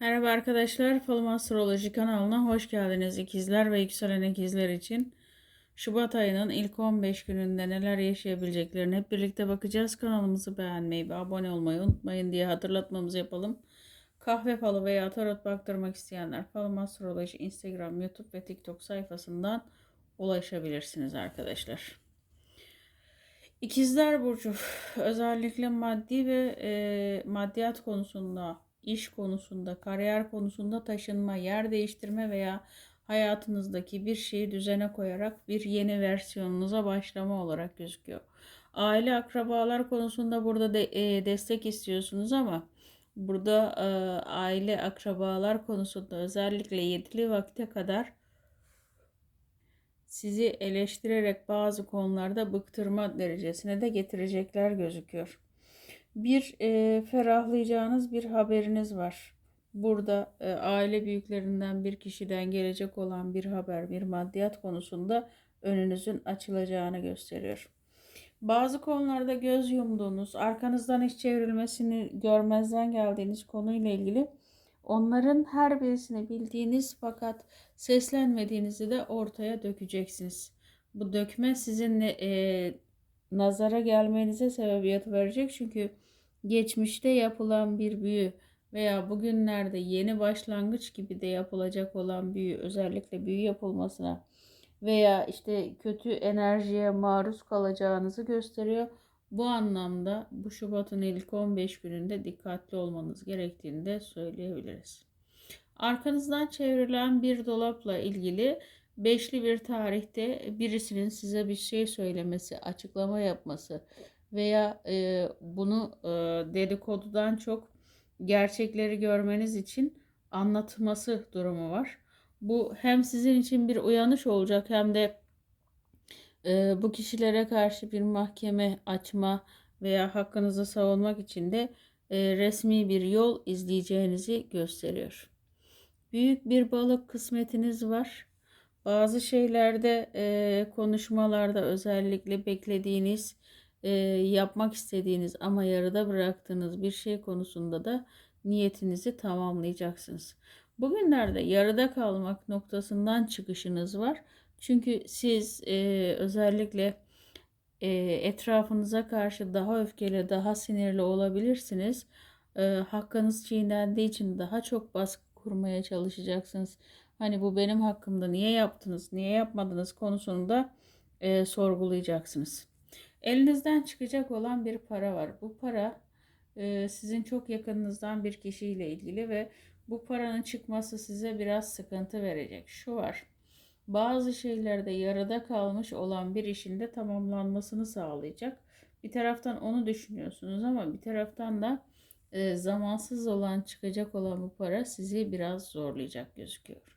Merhaba arkadaşlar, Falım Astroloji kanalına hoş geldiniz. İkizler ve yükselen ikizler için Şubat ayının ilk 15 gününde neler yaşayabileceklerini hep birlikte bakacağız. Kanalımızı beğenmeyi ve abone olmayı unutmayın diye hatırlatmamızı yapalım. Kahve falı veya tarot baktırmak isteyenler Falım Astroloji Instagram, YouTube ve TikTok sayfasından ulaşabilirsiniz arkadaşlar. İkizler Burcu özellikle maddi ve e, maddiyat konusunda iş konusunda, kariyer konusunda taşınma, yer değiştirme veya hayatınızdaki bir şeyi düzene koyarak bir yeni versiyonunuza başlama olarak gözüküyor. Aile, akrabalar konusunda burada de, e, destek istiyorsunuz ama burada e, aile, akrabalar konusunda özellikle yedili vakte kadar sizi eleştirerek bazı konularda bıktırma derecesine de getirecekler gözüküyor bir e, ferahlayacağınız bir haberiniz var. Burada e, aile büyüklerinden bir kişiden gelecek olan bir haber, bir maddiyat konusunda önünüzün açılacağını gösteriyor. Bazı konularda göz yumduğunuz, arkanızdan hiç çevrilmesini görmezden geldiğiniz konuyla ilgili onların her birisini bildiğiniz fakat seslenmediğinizi de ortaya dökeceksiniz. Bu dökme sizinle e, nazara gelmenize sebebiyet verecek çünkü geçmişte yapılan bir büyü veya bugünlerde yeni başlangıç gibi de yapılacak olan büyü özellikle büyü yapılmasına veya işte kötü enerjiye maruz kalacağınızı gösteriyor. Bu anlamda bu Şubat'ın ilk 15 gününde dikkatli olmanız gerektiğini de söyleyebiliriz. Arkanızdan çevrilen bir dolapla ilgili beşli bir tarihte birisinin size bir şey söylemesi, açıklama yapması veya e, bunu e, dedikodudan çok gerçekleri görmeniz için anlatması durumu var. Bu hem sizin için bir uyanış olacak hem de e, bu kişilere karşı bir mahkeme açma veya hakkınızı savunmak için de e, resmi bir yol izleyeceğinizi gösteriyor. Büyük bir balık kısmetiniz var. Bazı şeylerde e, konuşmalarda özellikle beklediğiniz e, yapmak istediğiniz ama yarıda bıraktığınız bir şey konusunda da niyetinizi tamamlayacaksınız. Bugünlerde yarıda kalmak noktasından çıkışınız var. Çünkü siz e, özellikle e, etrafınıza karşı daha öfkeli, daha sinirli olabilirsiniz. E, hakkınız çiğnendiği için daha çok baskı kurmaya çalışacaksınız. Hani bu benim hakkımda niye yaptınız, niye yapmadınız konusunda e, sorgulayacaksınız. Elinizden çıkacak olan bir para var. Bu para e, sizin çok yakınınızdan bir kişiyle ilgili ve bu paranın çıkması size biraz sıkıntı verecek. Şu var. Bazı şeylerde yarıda kalmış olan bir işin de tamamlanmasını sağlayacak. Bir taraftan onu düşünüyorsunuz ama bir taraftan da e, zamansız olan çıkacak olan bu para sizi biraz zorlayacak gözüküyor.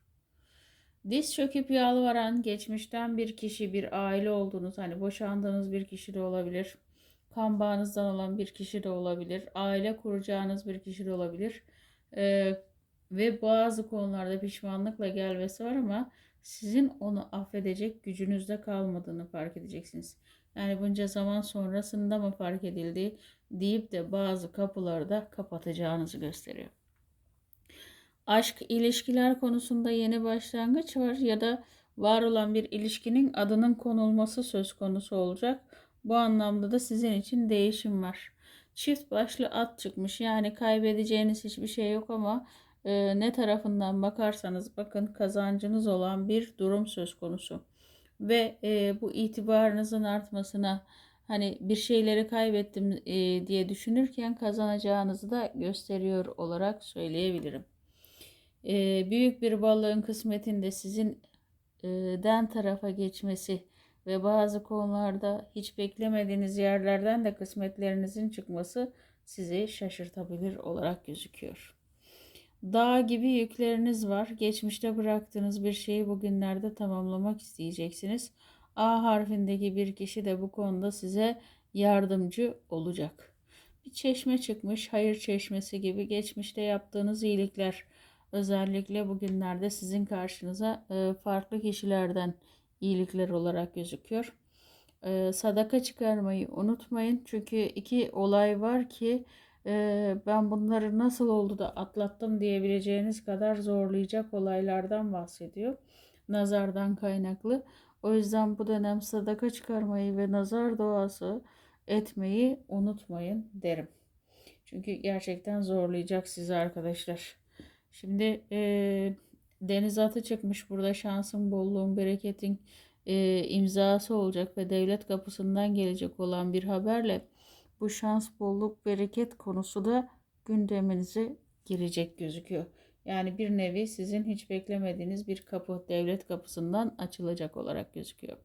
Diz çöküp yalvaran geçmişten bir kişi, bir aile olduğunuz, hani boşandığınız bir kişi de olabilir. Kan bağınızdan olan bir kişi de olabilir. Aile kuracağınız bir kişi de olabilir. Ee, ve bazı konularda pişmanlıkla gelmesi var ama sizin onu affedecek gücünüzde kalmadığını fark edeceksiniz. Yani bunca zaman sonrasında mı fark edildi deyip de bazı kapıları da kapatacağınızı gösteriyor aşk ilişkiler konusunda yeni başlangıç var ya da var olan bir ilişkinin adının konulması söz konusu olacak. Bu anlamda da sizin için değişim var. Çift başlı at çıkmış yani kaybedeceğiniz hiçbir şey yok ama e, ne tarafından bakarsanız bakın kazancınız olan bir durum söz konusu. Ve e, bu itibarınızın artmasına hani bir şeyleri kaybettim e, diye düşünürken kazanacağınızı da gösteriyor olarak söyleyebilirim e, büyük bir balığın kısmetinde sizin e, den tarafa geçmesi ve bazı konularda hiç beklemediğiniz yerlerden de kısmetlerinizin çıkması sizi şaşırtabilir olarak gözüküyor. Dağ gibi yükleriniz var. Geçmişte bıraktığınız bir şeyi bugünlerde tamamlamak isteyeceksiniz. A harfindeki bir kişi de bu konuda size yardımcı olacak. Bir çeşme çıkmış, hayır çeşmesi gibi geçmişte yaptığınız iyilikler, Özellikle bugünlerde sizin karşınıza e, farklı kişilerden iyilikler olarak gözüküyor. E, sadaka çıkarmayı unutmayın. Çünkü iki olay var ki e, ben bunları nasıl oldu da atlattım diyebileceğiniz kadar zorlayacak olaylardan bahsediyor. Nazardan kaynaklı. O yüzden bu dönem sadaka çıkarmayı ve nazar duası etmeyi unutmayın derim. Çünkü gerçekten zorlayacak sizi arkadaşlar. Şimdi e, deniz atı çıkmış burada şansın, bolluğun, bereketin e, imzası olacak ve devlet kapısından gelecek olan bir haberle bu şans, bolluk, bereket konusu da gündeminize girecek gözüküyor. Yani bir nevi sizin hiç beklemediğiniz bir kapı devlet kapısından açılacak olarak gözüküyor.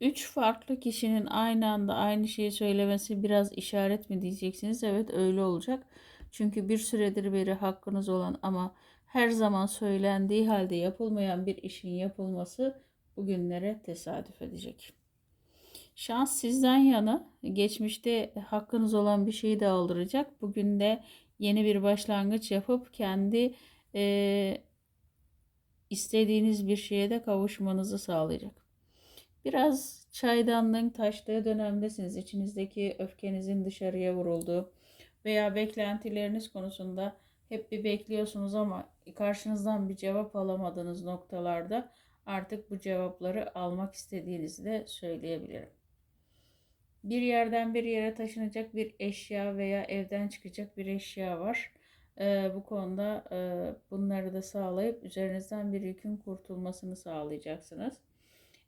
Üç farklı kişinin aynı anda aynı şeyi söylemesi biraz işaret mi diyeceksiniz? Evet öyle olacak. Çünkü bir süredir beri hakkınız olan ama her zaman söylendiği halde yapılmayan bir işin yapılması bugünlere tesadüf edecek. Şans sizden yana. Geçmişte hakkınız olan bir şeyi de aldıracak. Bugün de yeni bir başlangıç yapıp kendi e, istediğiniz bir şeye de kavuşmanızı sağlayacak. Biraz çaydanlığın taştığı dönemdesiniz. İçinizdeki öfkenizin dışarıya vurulduğu veya beklentileriniz konusunda hep bir bekliyorsunuz ama karşınızdan bir cevap alamadığınız noktalarda artık bu cevapları almak istediğinizi de söyleyebilirim. Bir yerden bir yere taşınacak bir eşya veya evden çıkacak bir eşya var. Ee, bu konuda e, bunları da sağlayıp üzerinizden bir yükün kurtulmasını sağlayacaksınız.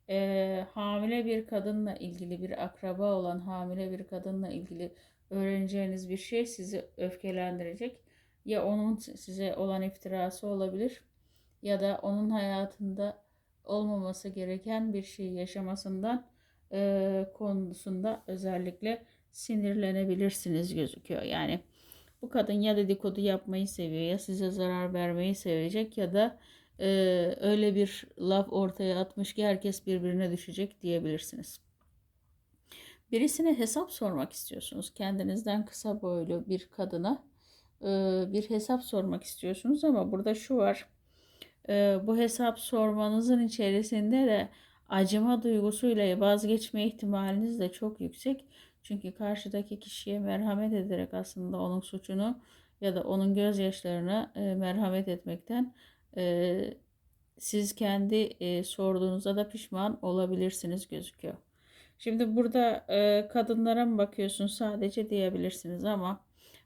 Ee, hamile bir kadınla ilgili bir akraba olan hamile bir kadınla ilgili öğreneceğiniz bir şey sizi öfkelendirecek. Ya onun size olan iftirası olabilir ya da onun hayatında olmaması gereken bir şey yaşamasından e, konusunda özellikle sinirlenebilirsiniz gözüküyor. Yani bu kadın ya dedikodu yapmayı seviyor ya size zarar vermeyi sevecek ya da e, öyle bir laf ortaya atmış ki herkes birbirine düşecek diyebilirsiniz. Birisine hesap sormak istiyorsunuz. Kendinizden kısa boylu bir kadına bir hesap sormak istiyorsunuz ama burada şu var. Bu hesap sormanızın içerisinde de acıma duygusuyla vazgeçme ihtimaliniz de çok yüksek. Çünkü karşıdaki kişiye merhamet ederek aslında onun suçunu ya da onun gözyaşlarına merhamet etmekten siz kendi sorduğunuzda da pişman olabilirsiniz gözüküyor. Şimdi burada e, kadınlara mı bakıyorsun sadece diyebilirsiniz ama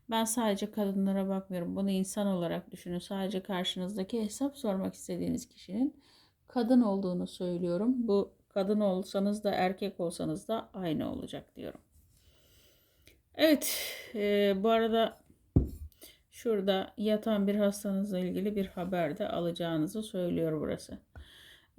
ben sadece kadınlara bakmıyorum. Bunu insan olarak düşünün. Sadece karşınızdaki hesap sormak istediğiniz kişinin kadın olduğunu söylüyorum. Bu kadın olsanız da erkek olsanız da aynı olacak diyorum. Evet, e, bu arada şurada yatan bir hastanızla ilgili bir haber de alacağınızı söylüyor burası.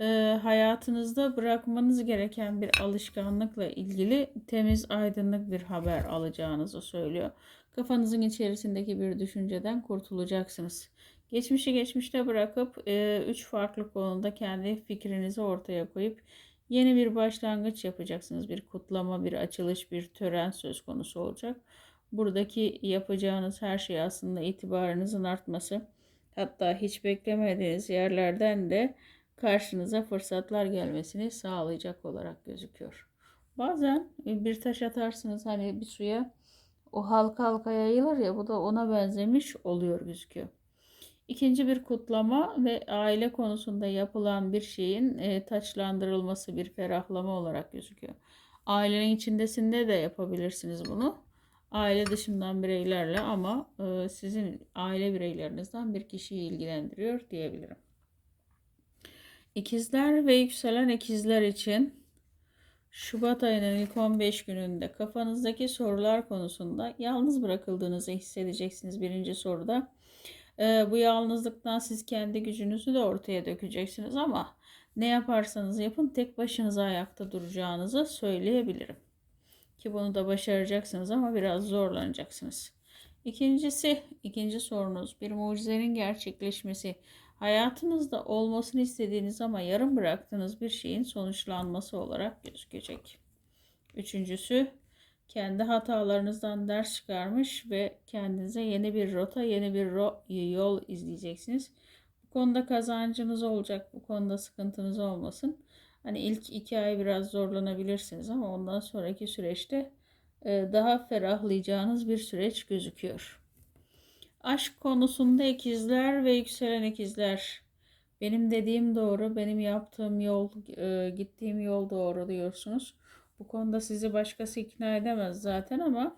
E, hayatınızda bırakmanız gereken bir alışkanlıkla ilgili temiz, aydınlık bir haber alacağınızı söylüyor. Kafanızın içerisindeki bir düşünceden kurtulacaksınız. Geçmişi geçmişte bırakıp e, üç farklı konuda kendi fikrinizi ortaya koyup yeni bir başlangıç yapacaksınız. Bir kutlama, bir açılış, bir tören söz konusu olacak. Buradaki yapacağınız her şey aslında itibarınızın artması. Hatta hiç beklemediğiniz yerlerden de karşınıza fırsatlar gelmesini sağlayacak olarak gözüküyor. Bazen bir taş atarsınız hani bir suya o halka halka yayılır ya bu da ona benzemiş oluyor gözüküyor. İkinci bir kutlama ve aile konusunda yapılan bir şeyin e, taçlandırılması bir ferahlama olarak gözüküyor. Ailenin içindesinde de yapabilirsiniz bunu. Aile dışından bireylerle ama e, sizin aile bireylerinizden bir kişiyi ilgilendiriyor diyebilirim. İkizler ve yükselen ikizler için Şubat ayının ilk 15 gününde kafanızdaki sorular konusunda yalnız bırakıldığınızı hissedeceksiniz birinci soruda. Ee, bu yalnızlıktan siz kendi gücünüzü de ortaya dökeceksiniz ama ne yaparsanız yapın tek başınıza ayakta duracağınızı söyleyebilirim. Ki bunu da başaracaksınız ama biraz zorlanacaksınız. İkincisi, ikinci sorunuz bir mucizenin gerçekleşmesi. Hayatınızda olmasını istediğiniz ama yarım bıraktığınız bir şeyin sonuçlanması olarak gözükecek. Üçüncüsü, kendi hatalarınızdan ders çıkarmış ve kendinize yeni bir rota, yeni bir yol izleyeceksiniz. Bu konuda kazancınız olacak, bu konuda sıkıntınız olmasın. Hani ilk iki ay biraz zorlanabilirsiniz ama ondan sonraki süreçte daha ferahlayacağınız bir süreç gözüküyor. Aşk konusunda ikizler ve yükselen ikizler. Benim dediğim doğru, benim yaptığım yol, e, gittiğim yol doğru diyorsunuz. Bu konuda sizi başkası ikna edemez zaten ama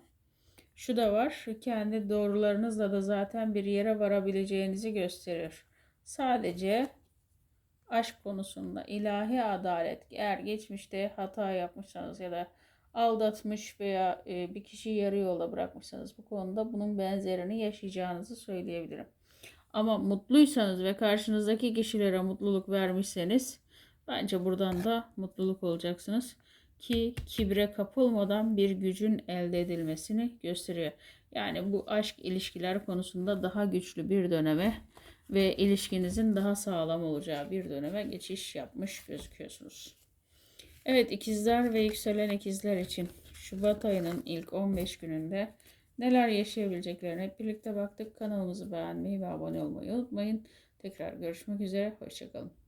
şu da var. Kendi doğrularınızla da zaten bir yere varabileceğinizi gösterir. Sadece aşk konusunda ilahi adalet eğer geçmişte hata yapmışsanız ya da aldatmış veya e, bir kişiyi yarı yola bırakmışsanız bu konuda bunun benzerini yaşayacağınızı söyleyebilirim. Ama mutluysanız ve karşınızdaki kişilere mutluluk vermişseniz bence buradan da mutluluk olacaksınız ki kibre kapılmadan bir gücün elde edilmesini gösteriyor. Yani bu aşk ilişkiler konusunda daha güçlü bir döneme ve ilişkinizin daha sağlam olacağı bir döneme geçiş yapmış gözüküyorsunuz. Evet ikizler ve yükselen ikizler için Şubat ayının ilk 15 gününde neler yaşayabileceklerine hep birlikte baktık. Kanalımızı beğenmeyi ve abone olmayı unutmayın. Tekrar görüşmek üzere. Hoşçakalın.